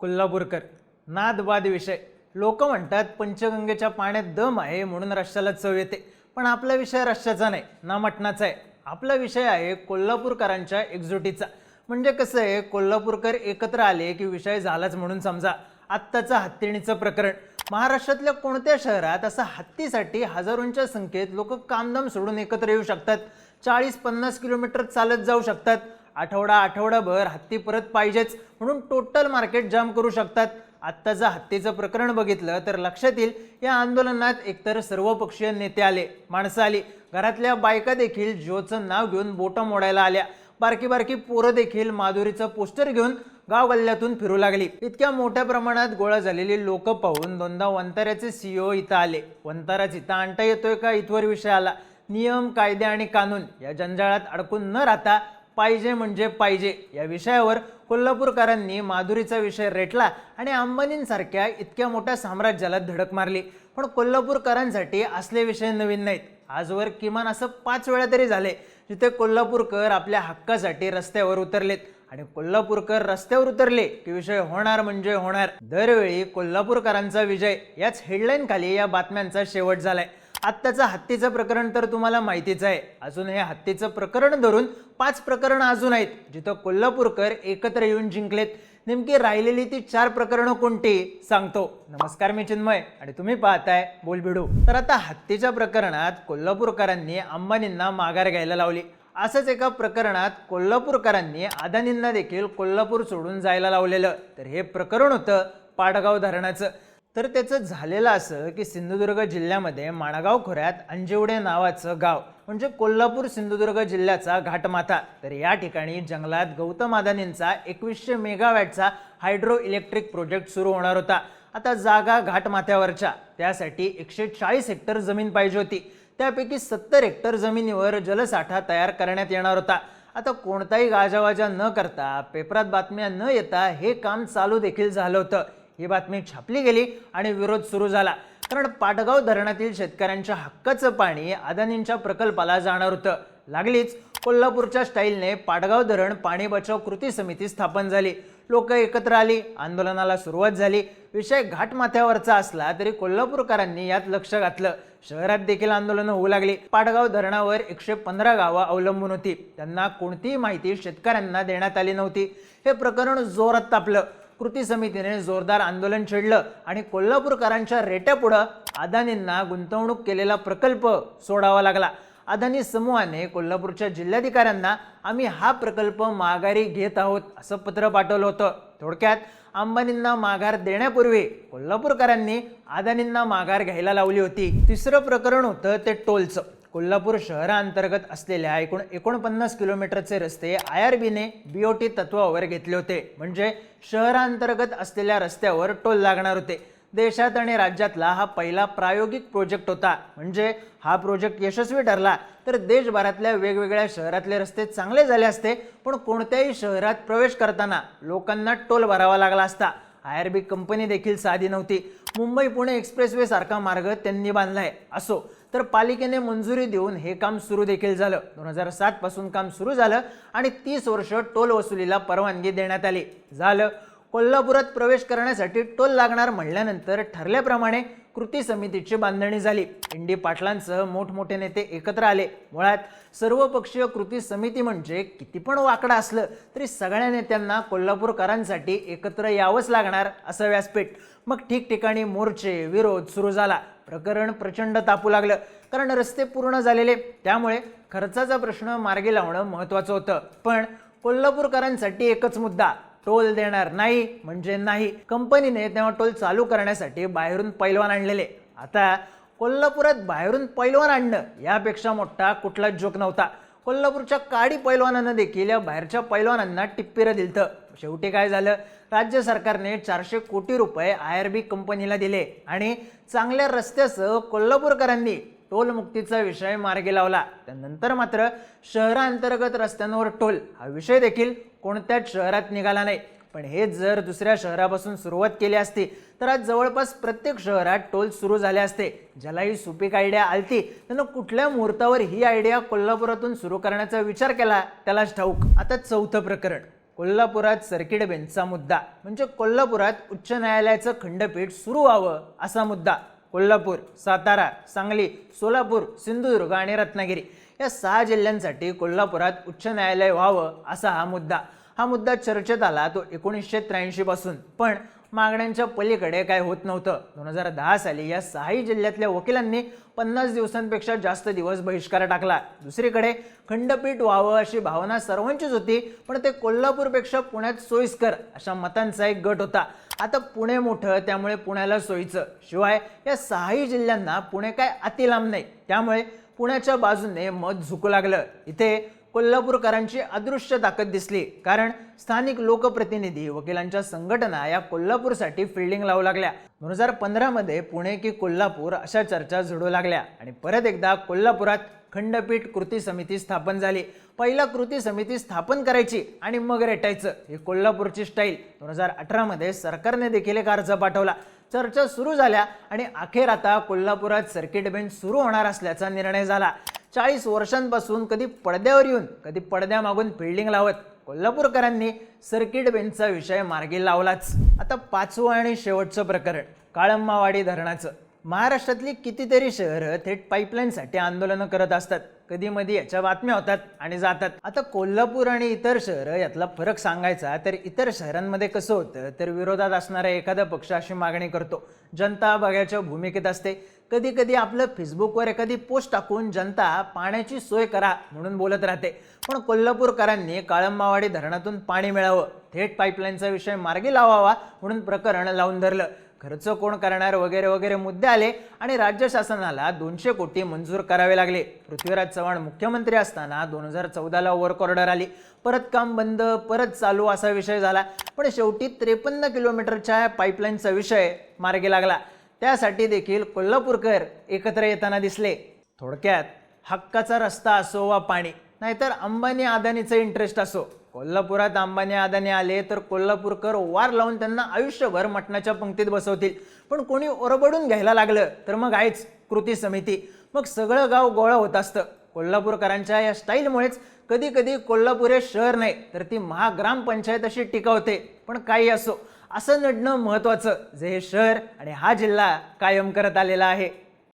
कोल्हापूरकर. नादवाद विषय. लोक म्हणतात पंचगंगेच्या पाण्यात दम आहे म्हणून रश्श्याला चव येते. पण आपला विषय रश्श्याचा नाही ना मटणाचा आहे. आपला विषय आहे कोल्हापूरकरांच्या एकजुटीचा. म्हणजे कसं आहे कोल्हापूरकर एकत्र आले की विषय झालाच म्हणून समजा. आत्ताचं हत्तीणीचं प्रकरण. महाराष्ट्रातल्या कोणत्या शहरात असं हत्तीसाठी हजारोंच्या संख्येत लोक कामधाम सोडून एकत्र येऊ शकतात? चाळीस पन्नास किलोमीटर चालत जाऊ शकतात. आठवडा आठवडाभर हत्ती परत पाहिजेच म्हणून टोटल मार्केट जाम करू शकतात. आत्ताचं हत्तीचं प्रकरण बघितलं तर लक्षात येईल या आंदोलनात एकतर सर्वपक्षीय नेते आले माणसं आली. घरातल्या बायका देखील जिओचं नाव घेऊन बोटं मोडायला आल्या. बारकी बारकी पोरं देखील माधुरीचं पोस्टर घेऊन गाव गल्ल्यातून फिरू लागली. इतक्या मोठ्या प्रमाणात गोळा झालेली लोक पाहून दोनदा वंताऱ्याचे सीईओ इथं आले. वंताराच इथं आणता येतोय का इथवर विषय आला. नियम कायदे आणि कानून या जंजाळात अडकून न राहता पाहिजे म्हणजे पाहिजे. या विषयावर कोल्हापूरकरांनी माधुरीचा विषय रेटला आणि अंबानींसारख्या इतक्या मोठ्या साम्राज्याला धडक मारली. पण कोल्हापूरकरांसाठी असले विषय नवीन नाहीत. आजवर किमान असं पाच वेळा तरी झाले जिथे कोल्हापूरकर आपल्या हक्कासाठी रस्त्यावर उतरलेत. आणि कोल्हापूरकर रस्त्यावर उतरले की विषय होणार म्हणजे होणार. दरवेळी कोल्हापूरकरांचा विजय याच हेडलाईन खाली या बातम्यांचा शेवट झालाय. आत्ताचं हत्तीचं प्रकरण तर तुम्हाला माहितीच आहे. अजून हे हत्येचं प्रकरण धरून पाच प्रकरणं अजून आहेत. जिथं कोल्हापूरकर एकत्र येऊन जिंकलेत. नेमकी राहिलेली ती चार प्रकरणं कोणती? सांगतो. नमस्कार मी चिन्मय. आणि तुम्ही पाहताय बोलबिडू. तर आता हत्तीच्या प्रकरणात कोल्हापूरकरांनी अंबानींना माघार घ्यायला लावली. असंच एका प्रकरणात कोल्हापूरकरांनी अदानींना देखील कोल्हापूर सोडून जायला लावलेलं. तर हे प्रकरण होतं पाडगाव धरणाचं. तर त्याचं झालेलं असं की सिंधुदुर्ग जिल्ह्यामध्ये माणगाव खोऱ्यात अंजिवडे नावाचं गाव म्हणजे कोल्हापूर सिंधुदुर्ग जिल्ह्याचा घाटमाथा. तर या ठिकाणी जंगलात गौतम अदानींचा एकवीसशे मेगावॅटचा हायड्रो इलेक्ट्रिक प्रोजेक्ट सुरू होणार होता. आता जागा घाटमाथ्यावरच्या त्यासाठी एकशे चाळीस हेक्टर जमीन पाहिजे होती. त्यापैकी सत्तर हेक्टर जमिनीवर जलसाठा तयार करण्यात येणार होता. आता कोणताही गाजावाजा न करता पेपरात बातम्या न येता हे काम चालू देखील झालं होतं. ही बातमी छापली गेली आणि विरोध सुरू झाला. कारण पाटगाव धरणातील शेतकऱ्यांच्या हक्काचं पाणी अदानींच्या प्रकल्पाला जाणार होतं. लागलीच कोल्हापूरच्या स्टाईलने पाटगाव धरण पाणी बचाव कृती समिती स्थापन झाली. लोक एकत्र आली आंदोलनाला सुरुवात झाली. विषय घाटमाथ्यावरचा असला तरी कोल्हापूरकरांनी यात लक्ष घातलं. शहरात देखील आंदोलनं होऊ लागली. पाटगाव धरणावर एकशे पंधरा गावं अवलंबून होती. त्यांना कोणतीही माहिती शेतकऱ्यांना देण्यात आली नव्हती. हे प्रकरण जोरात तापलं. कृती समितीने जोरदार आंदोलन छेडलं आणि कोल्हापूरकरांच्या रेट्यापुढं अदानींना गुंतवणूक केलेला प्रकल्प सोडावा लागला. अदानी समूहाने कोल्हापूरच्या जिल्हाधिकाऱ्यांना आम्ही हा प्रकल्प माघारी घेत आहोत असं पत्र पाठवलं होतं. थोडक्यात अंबानींना माघार देण्यापूर्वी कोल्हापूरकरांनी अदानींना माघार घ्यायला लावली होती. तिसरं प्रकरण होतं ते टोलचं. कोल्हापूर शहराअंतर्गत असलेल्या एकूण एकोणपन्नास किलोमीटरचे रस्ते आय आर बीने बी ओ टी तत्वावर घेतले होते. म्हणजे शहराअंतर्गत असलेल्या रस्त्यावर टोल लागणार होते. देशात आणि राज्यातला हा पहिला प्रायोगिक प्रोजेक्ट होता. म्हणजे हा प्रोजेक्ट यशस्वी ठरला तर देशभरातल्या वेगवेगळ्या शहरातले रस्ते चांगले झाले असते पण कोणत्याही शहरात प्रवेश करताना लोकांना टोल भरावा लागला असता. आय आर बी कंपनी देखील साधी नव्हती. मुंबई पुणे एक्सप्रेसवे सारखा मार्ग त्यांनी बांधलाय असो. तर पालिकेने मंजुरी देऊन हे काम सुरू देखील झालं. दोन हजार सात पासून काम सुरू झालं आणि तीस वर्ष टोल वसुलीला परवानगी देण्यात आली. झालं. कोल्हापुरात प्रवेश करण्यासाठी टोल लागणार म्हणल्यानंतर ठरल्याप्रमाणे कृती समितीची बांधणी झाली. इंडी पाटलांसह मोठमोठे नेते एकत्र आले. मुळात सर्वपक्षीय कृती समिती म्हणजे किती पण वाकडं असलं तरी सगळ्या नेत्यांना कोल्हापूरकरांसाठी एकत्र यावंच लागणार असं व्यासपीठ. मग ठिकठिकाणी मोर्चे विरोध सुरू झाला. प्रकरण प्रचंड तापू लागलं. कारण रस्ते पूर्ण झालेले. त्यामुळे खर्चाचा प्रश्न मार्गी लावणं महत्त्वाचं होतं. पण कोल्हापूरकरांसाठी एकच मुद्दा टोल देणार नाही म्हणजे नाही. कंपनीने तेव्हा टोल चालू करण्यासाठी बाहेरून पैलवान आणलेले. आता कोल्हापुरात बाहेरून पैलवान आणणं यापेक्षा मोठा कुठलाच जोक नव्हता. कोल्हापूरच्या काडी पैलवानांना देखील या बाहेरच्या पैलवानांना टिप्पीरं दिलतं. शेवटी काय झालं? राज्य सरकारने चारशे कोटी रुपये आय आर बी कंपनीला दिले आणि चांगल्या रस्त्यासह कोल्हापूरकरांनी टोलमुक्तीचा विषय मार्गी लावला. त्यानंतर मात्र शहरांतर्गत रस्त्यांवर टोल हा विषय देखील कोणत्याच शहरात निघाला नाही. पण हे जर दुसऱ्या शहरापासून सुरुवात केली असती तर आज जवळपास प्रत्येक शहरात टोल सुरू झाले असते. ज्याला ही सुपीक आयडिया आलती त्यानं कुठल्या मुहूर्तावर ही आयडिया कोल्हापुरातून सुरू करण्याचा विचार केला त्यालाच ठाऊक. आता चौथं प्रकरण. कोल्हापुरात सर्किट बेंचचा मुद्दा. म्हणजे कोल्हापुरात उच्च न्यायालयाचं खंडपीठ सुरू व्हावं असा मुद्दा. कोल्हापूर सातारा सांगली सोलापूर सिंधुदुर्ग आणि रत्नागिरी या सहा जिल्ह्यांसाठी कोल्हापुरात उच्च न्यायालय व्हावं असा हा मुद्दा. हा मुद्दा चर्चेत आला तो एकोणीसशे त्र्याऐंशी पासून. पण मागण्यांच्या पलीकडे काय होत नव्हतं. दोन हजार दहा साली या सहाही जिल्ह्यातल्या वकिलांनी पन्नास दिवसांपेक्षा जास्त दिवस बहिष्कार टाकला. दुसरीकडे खंडपीठ व्हावं अशी भावना सर्वांचीच होती पण ते कोल्हापूरपेक्षा पुण्यात सोयीस्कर अशा मतांचा एक गट होता. आता पुणे मोठं त्यामुळे पुण्याला सोयीचं. शिवाय या सहाही जिल्ह्यांना पुणे काय अतिलांब नाही. त्यामुळे पुण्याच्या बाजूने मत झुकू लागलं. इथे कोल्हापूरकरांची अदृश्य ताकद दिसली. कारण स्थानिक लोकप्रतिनिधी वकिलांच्या संघटना या कोल्हापूरसाठी फिल्डिंग लावू लागल्या. दोन हजार पंधरामध्ये पुणे की कोल्हापूर अशा चर्चा झडू लागल्या. आणि परत एकदा कोल्हापुरात खंडपीठ कृती समिती स्थापन झाली. पहिला कृती समिती स्थापन करायची आणि मग रेटायचं. ही कोल्हापूरची स्टाईल दोन हजार अठरामध्ये सरकारने देखील एक अर्ज पाठवला. चर्चा सुरू झाल्या आणि अखेर आता कोल्हापुरात सर्किट बेंच सुरू होणार असल्याचा निर्णय झाला. चाळीस वर्षांपासून कधी पडद्यावर येऊन कधी पडद्यामागून फिल्डिंग लावत कोल्हापूरकरांनी सर्किट बेंचचा विषय मार्गी लावलाच. आता पाचवं आणि शेवटचं प्रकरण काळंबावाडी धरणाचं. महाराष्ट्रातली कितीतरी शहरं थेट पाईपलाईनसाठी आंदोलनं करत असतात. कधी मधी याच्या बातम्या होतात आणि जातात. आता कोल्हापूर आणि इतर शहरं यातला फरक सांगायचा तर इतर शहरांमध्ये कसं होतं तर विरोधात असणारा एखादा पक्ष अशी मागणी करतो. जनता बघायच्या भूमिकेत असते. कधी कधी आपलं फेसबुकवर एखादी पोस्ट टाकून जनता पाण्याची सोय करा म्हणून बोलत राहते. पण कोल्हापूरकरांनी काळंबावाडी धरणातून पाणी मिळावं थेट पाईपलाईनचा विषय मार्गी लावावा म्हणून प्रकरण लावून धरलं. खर्च कोण करणार वगैरे वगैरे मुद्दे आले आणि राज्य शासनाला दोनशे कोटी मंजूर करावे लागले. पृथ्वीराज चव्हाण मुख्यमंत्री असताना दोन हजार चौदाला वर्क ऑर्डर आली. परत काम बंद परत चालू असा विषय झाला. पण शेवटी त्रेपन्न किलोमीटरच्या पाईपलाईनचा विषय मार्गी लागला. त्यासाठी देखील कोल्हापूरकर एकत्र येताना दिसले. थोडक्यात हक्काचा रस्ता असो वा पाणी नाहीतर अंबानी अदानीचं इंटरेस्ट असो. कोल्हापुरात अंबानी आदाने आले तर कोल्हापूरकर वार लावून त्यांना आयुष्यभर मटणाच्या पंक्तीत बसवतील. पण कोणी ओरबडून घ्यायला लागलं तर मग आहेच कृती समिती. मग सगळं गाव गोळा होत असतं. कोल्हापूरकरांच्या या स्टाईलमुळेच कधी कधी कोल्हापूर हे शहर नाही तर ती महाग्रामपंचायत अशी टिकवते पण काही असो असं नडणं महत्त्वाचं जे हे शहर आणि हा जिल्हा कायम करत आलेला आहे.